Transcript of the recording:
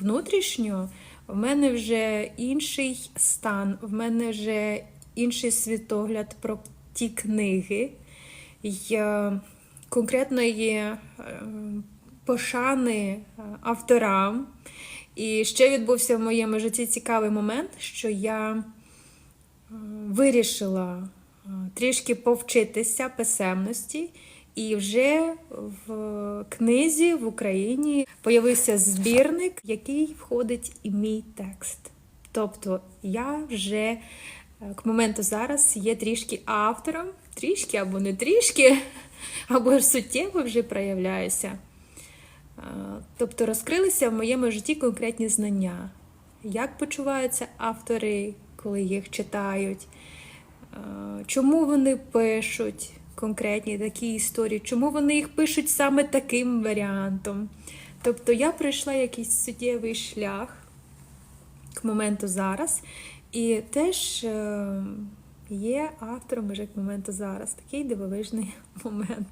Внутрішньо в мене вже інший стан, в мене вже інший світогляд про ті книги. Я конкретно є е, пошани е, авторам. І ще відбувся в моєму житті цікавий момент, що я е, вирішила трішки повчитися писемності, і вже в книзі в Україні появився збірник, в який входить і мій текст. Тобто я вже е, к моменту зараз є трішки автором, трішки або не трішки, або ж суттєво вже проявляюся. Е, Тобто розкрилися в моєму житті конкретні знання, як почуваються автори, коли їх читають, е, чому вони пишуть конкретні такі історії, чому вони їх пишуть саме таким варіантом. Тобто я пройшла якийсь суттєвий шлях к моменту зараз, і теж е, є автором вже к моменту зараз. Такий дивовижний момент.